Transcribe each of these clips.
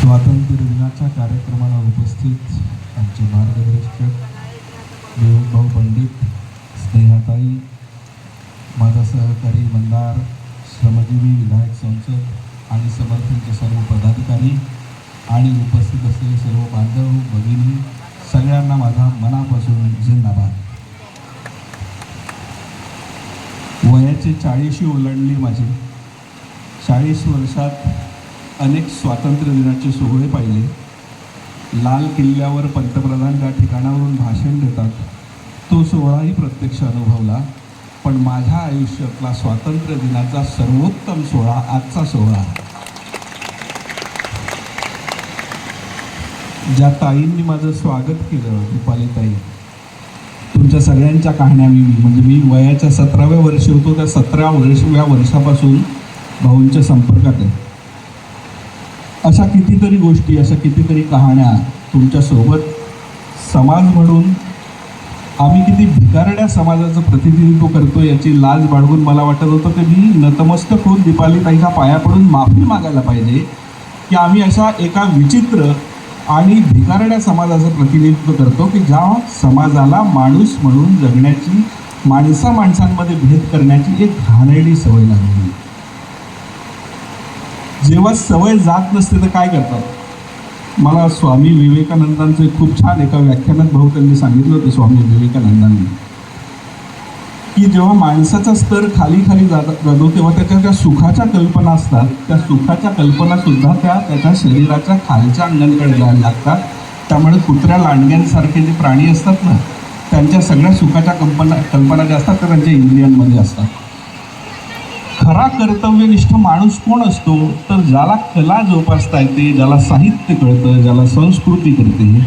स्वातंत्र्य दिनाच्या कार्यक्रमाला उपस्थित आमचे मार्गदर्शक देवभाऊ पंडित स्नेहाताई माझा सहकारी मंदार श्रमजीवी विधायक संसद आणि समर्थनचे सर्व पदाधिकारी आणि उपस्थित असलेले सर्व बांधव भगिनी सगळ्यांना माझा मनापासून जिंदाबाद. वयाची चाळीशी ओलांडली माझी. चाळीस वर्षात अनेक स्वातंत्र्य दिनाचे सोहळे पाहिले. लाल किल्ल्यावर पंतप्रधान ज्या ठिकाणावरून भाषण देतात तो सोहळाही प्रत्यक्ष अनुभवला. पण माझ्या आयुष्यातला स्वातंत्र्य दिनाचा सर्वोत्तम सोहळा आजचा सोहळा ज्या ताईंनी माझं स्वागत केलं रुपाली ताई तुमच्या सगळ्यांच्या कहाण्या मी म्हणजे मी वयाच्या सतराव्या वर्षी होतो त्या सतरा वर्षव्या वर्षापासून भाऊंच्या संपर्कात आहे. अशा कितीतरी गोष्टी अशा कितीतरी कहाण्या तुमच्यासोबत समाज म्हणून आम्ही किती भिकारड्या समाजाचं प्रतिनिधित्व करतो याची लाज बाळगून मला वाटत होतं की मी नतमस्तक होऊन दीपाली ताईच्या पाया पडून माफी मागायला पाहिजे की आम्ही अशा एका विचित्र आणि भिकारड्या समाजाचं प्रतिनिधित्व करतो की ज्या समाजाला माणूस म्हणून जगण्याची माणसा माणसांमध्ये भेद करण्याची एक घाणेरडी सवय लागली. जेव्हा सवय जात नसते तर काय करतात? मला स्वामी विवेकानंदांचे खूप छान एका व्याख्यानात भाऊ त्यांनी सांगितलं होतं स्वामी विवेकानंदांनी. की जेव्हा माणसाचा स्तर खाली खाली जात जातो तेव्हा त्याच्या ज्या सुखाच्या कल्पना असतात त्या सुखाच्या कल्पना सुद्धा त्या त्याच्या शरीराच्या खालच्या अंगांकडे जायला लागतात. त्यामुळे कुत्र्या लांडग्यांसारखे जे प्राणी असतात ना त्यांच्या सगळ्या सुखाच्या कल्पना कल्पना ज्या असतात त्या त्यांच्या इंद्रियांमध्ये असतात. खरा कर्तव्यनिष्ठ माणूस कोण असतो? तर ज्याला कला जोपासता येते ज्याला साहित्य कळतं ज्याला संस्कृती कळते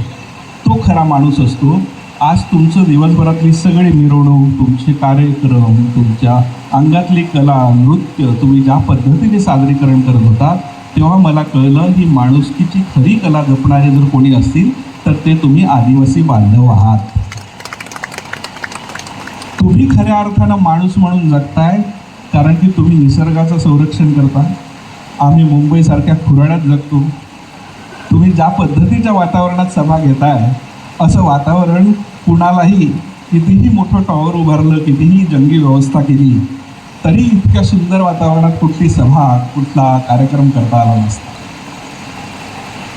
तो खरा माणूस असतो. आज तुमचं दिवसभरातली सगळी मिरवणूक तुमचे कार्यक्रम तुमच्या अंगातली कला नृत्य तुम्ही ज्या पद्धतीने सादरीकरण करत होता तेव्हा मला कळलं ही माणुसकीची खरी कला जपणारे जर कोणी असतील तर ते तुम्ही आदिवासी बांधव आहात. तुम्ही खऱ्या अर्थानं माणूस म्हणून जगताय कारण की तुम्ही निसर्गाचं संरक्षण करता. आम्ही मुंबईसारख्या खुराड्यात जगतो. तुम्ही ज्या पद्धतीच्या वातावरणात सभा घेताय असं वातावरण कुणालाही कितीही मोठं टॉवर उभारलं कितीही जंगी व्यवस्था केली तरी इतक्या सुंदर वातावरणात कुठली सभा कुठला कार्यक्रम करता आला नसता.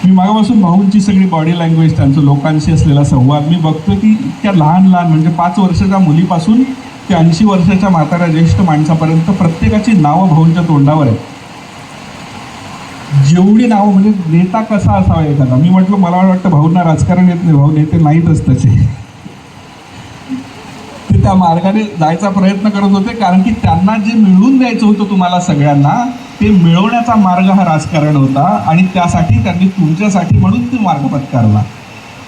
मी मागापासून भाऊंची सगळी बॉडी लँग्वेज त्यांचं लोकांशी असलेला संवाद मी बघतो की इतक्या लहान लहान म्हणजे पाच वर्षाच्या मुलीपासून ते ऐंशी वर्षाच्या म्हाताऱ्या ज्येष्ठ माणसापर्यंत प्रत्येकाची नावं भाऊंच्या तोंडावर आहेत. जेवढी नावं म्हणजे नेता कसा असावा एखादा? मी म्हटलं मला वाटतं भाऊंना राजकारण येत नाही. भाऊ नेते नाहीतच तसे. ते त्या मार्गाने जायचा प्रयत्न करत होते कारण की त्यांना जे मिळवून द्यायचं होतं तुम्हाला सगळ्यांना ते मिळवण्याचा मार्ग हा राजकारण होता आणि त्यासाठी त्यांनी तुमच्यासाठी म्हणून ते मार्ग पत्कारला.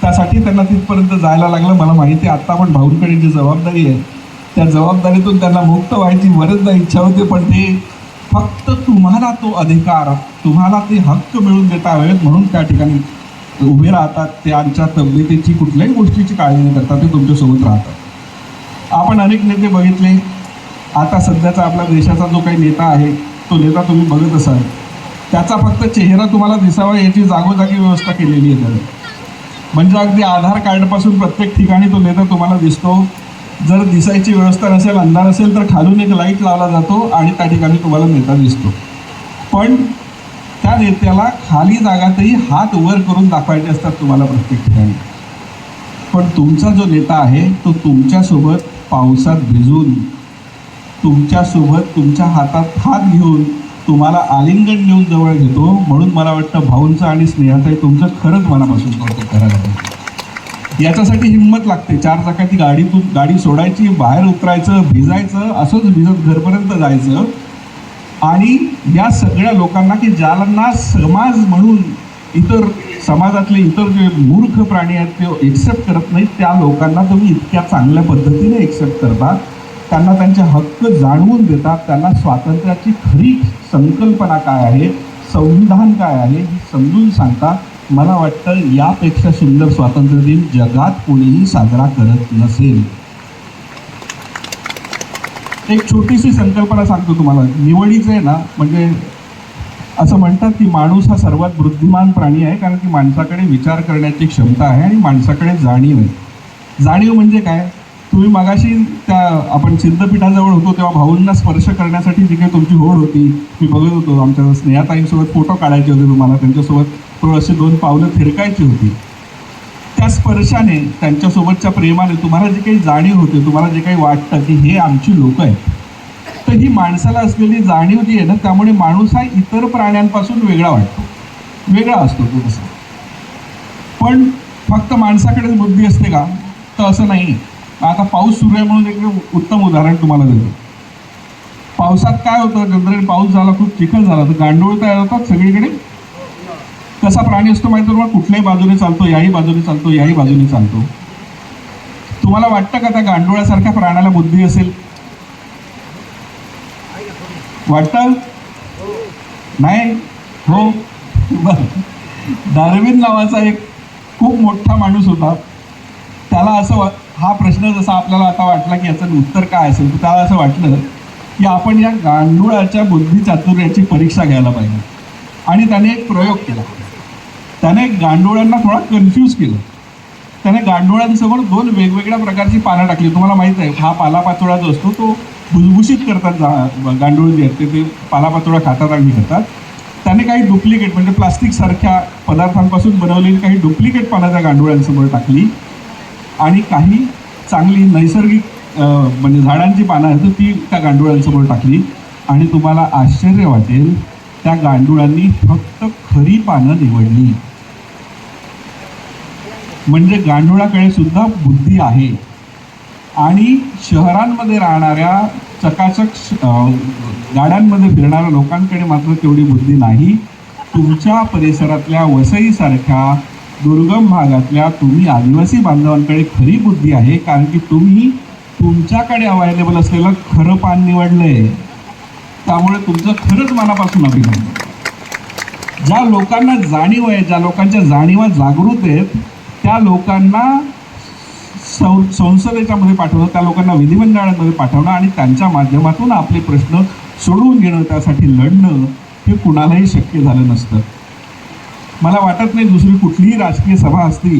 त्यासाठी त्यांना तिथपर्यंत जायला लागलं. मला माहिती आहे आत्ता पण भाऊंकडे जी जबाबदारी आहे त्या जबाबदारीतून त्यांना मुक्त व्हायची बरेचदा इच्छा होते पण ते फक्त तुम्हाला तो अधिकार तुम्हाला ते हक्क मिळून देता हवेत म्हणून त्या ठिकाणी उभे राहतात. त्यांच्या तब्येतीची कुठल्याही गोष्टीची काळजी न करता ते तुमच्यासोबत राहतात. आपण अनेक नेते बघितले. आता सध्याचा आपल्या देशाचा जो काही नेता आहे तो नेता तुम्ही बघत असाल. त्याचा फक्त चेहरा तुम्हाला दिसावा याची जागोजागी व्यवस्था केलेली आहे त्याने. म्हणजे अगदी आधार कार्डपासून प्रत्येक ठिकाणी तो नेता तुम्हाला दिसतो. जर दिसायची व्यवस्था नसेल अंधार असेल तर खालून एक लाइट लावला जातो आणि त्या ठिकाणी तुम्हाला नेता दिसतो. पण त्या नेत्याला खाली जागातही हात वर करून दाखवायचे असतात तुम्हाला प्रत्येक ठिकाणी. पण तुमचा जो नेता आहे तो तुमच्यासोबत पावसात भिजून तुमच्यासोबत तुमच्या हातात हात घेऊन तुम्हाला आलिंगन नेऊन जवळ घेतो. म्हणून मला वाटतं भाऊंचं आणि स्नेहाताई तुमचं खरंच मनापासून कौतुक करायला पाहिजे याच्यासाठी हिंमत लागते. चार चाकाची गाडीतून गाडी सोडायची बाहेर उतरायचं भिजायचं असंच भिजत घरपर्यंत जायचं. आणि या सगळ्या लोकांना की ज्यांना समाज म्हणून इतर समाजातले इतर जे मूर्ख प्राणी आहेत ते एक्सेप्ट करत नाहीत त्या लोकांना तुम्ही इतक्या चांगल्या पद्धतीने एक्सेप्ट करतात. त्यांना त्यांचे हक्क जाणवून देतात. त्यांना स्वातंत्र्याची खरी संकल्पना काय आहे संविधान काय आहे हे समजून सांगतात. मला वाटतं यापेक्षा सुंदर स्वातंत्र्य दिन जगात कोणीही साजरा करत नसेल. एक छोटीशी संकल्पना सांगतो तुम्हाला. निवडीचं आहे ना म्हणजे असं म्हणतात की माणूस हा सर्वात बुद्धिमान प्राणी आहे कारण की माणसाकडे विचार करण्याची क्षमता आहे आणि माणसाकडे जाणीव आहे. जाणीव म्हणजे काय? तुम्ही मगाशी त्या आपण सिद्धपीठाजवळ होतो तेव्हा भाऊंना स्पर्श करण्यासाठी जी काही तुमची होड होती. मी बघत होतो आमच्या स्नेहाताईंसोबत फोटो काढायचे होते तुम्हाला. त्यांच्यासोबत अशी दोन पावलं थिरकायची होती. त्या स्पर्शाने त्यांच्यासोबतच्या प्रेमाने तुम्हाला जे काही जाणीव होते तुम्हाला जे काही वाटतं की हे आमची लोक आहेत. तर ही माणसाला असलेली जाणीव जी आहे ना त्यामुळे माणूस हा इतर प्राण्यांपासून वेगळा वाटतो. वेगळा असतो तो तसा. पण फक्त माणसाकडेच बुद्धी असते का? तर असं नाही आता पाऊस सुरू आहे म्हणून एक उत्तम उदाहरण तुम्हाला देतो. पावसात काय होतं? जनरली पाऊस झाला खूप चिखल झाला. तर गांडूळ तयार होतात सगळीकडे. कसा प्राणी असतो माहिती तुम्हाला? कुठल्याही बाजूने चालतो याही बाजूने चालतो याही बाजूने चालतो. तुम्हाला वाटतं का त्या गांडुळासारख्या प्राण्याला बुद्धी असेल? वाटतं? नाही? हो? बर. डार्विन नावाचा एक खूप मोठा माणूस होता. त्याला असं हा प्रश्न जसा आपल्याला आता वाटला की याचं उत्तर काय असेल तर त्याला असं वाटलं की आपण या गांडुळाच्या बुद्धी चातुर्याची परीक्षा घ्यायला पाहिजे. आणि त्याने एक प्रयोग केला. त्याने गांडुळांना थोडा कन्फ्यूज केलं. त्याने गांडुळांसमोर दोन वेगवेगळ्या प्रकारची पानं टाकली. तुम्हाला माहीत आहे हा पालापाचोळा जो असतो तो भुसभुशीत करतात जा गांडूळ जे आहेत ते पालापाचोळा खातात आणि घेतात. करतात त्याने काही डुप्लिकेट म्हणजे प्लास्टिकसारख्या पदार्थांपासून बनवलेली काही डुप्लिकेट पानं त्या टाकली. आणि काही चांगली नैसर्गिक म्हणजे झाडांची पानं आहेत तर ती त्या गांडुळांसमोर टाकली. आणि तुम्हाला आश्चर्य वाटेल त्या गांडुळांनी फक्त खरी पानं निवडली. म्हणजे गांडुळाकडे सुद्धा बुद्धी आहे. आणि शहरांमध्ये राहणाऱ्या चकाचक गाड्यांमध्ये फिरणाऱ्या लोकांकडे मात्र तेवढी बुद्धी नाही. तुमच्या परिसरातल्या वसईसारख्या दुर्गम भागातल्या तुम्ही आदिवासी बांधवांकडे खरी बुद्धी आहे कारण की तुम्ही तुमच्याकडे अवेलेबल असलेलं खरं पान निवडलंय. त्यामुळे तुमचं खरंच मनापासून अभिनंदन. ज्या लोकांना जाणीव आहे ज्या लोकांच्या जाणीवा जागृत आहेत त्या लोकांना सं संसदेच्या मध्ये पाठवणं त्या लोकांना विधिमंडळामध्ये पाठवणं आणि त्यांच्या माध्यमातून आपले प्रश्न सोडवून घेणं त्यासाठी लढणं हे कुणालाही शक्य झालं नसतं. मला वाटत नाही दुसरी कुठलीही राजकीय सभा असती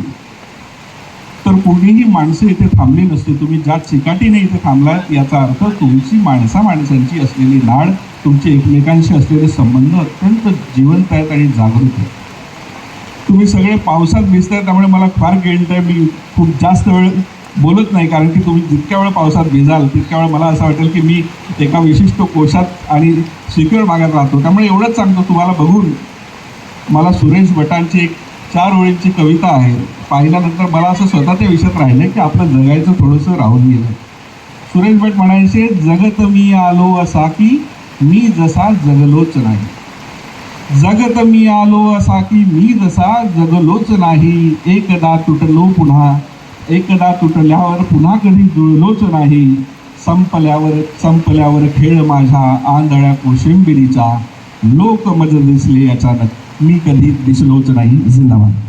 तर कोणीही माणसं इथे थांबली नसती तुम्ही ज्या चिकाटीने इथे थांबलात याचा अर्थ तुमची माणसा माणसांची असलेली नाड तुमचे एकमेकांशी असलेले संबंध अत्यंत जिवंत आहेत आणि जागृत आहेत. तुम्ही सगळे पावसात भिजताय त्यामुळे मला फार गेंट आहे. मी खूप जास्त वेळ बोलत नाही कारण की तुम्ही जितक्या वेळ पावसात भिजाल तितक्या वेळ मला असं वाटेल की मी एका विशिष्ट कोशात आणि सिक्युअर भागात राहतो. त्यामुळे एवढंच सांगतो तुम्हाला बघून मला सुरेश भटांची एक चार ओळींची कविता आहे. पाहिल्यानंतर मला असं स्वतः ते विषयात राहिलं की आपलं जगायचं थोडंसं राहून गेलं सुरेश भट म्हणायचे जगत मी आलो असा की मी जसा जगलोच नाही. जगत मी आलो असा की मी जसा जगलोच नाही. एकदा तुटलो पुन्हा एकदा तुटल्यावर पुन्हा कधी जुळलोच नाही. संपल्यावर संपल्यावर खेळ माझ्या आंधळ्या कोशिंबिरीचा. लोक मज दिसले अचानक. मी कधी दिसलोच नाही. जिंदाबाद.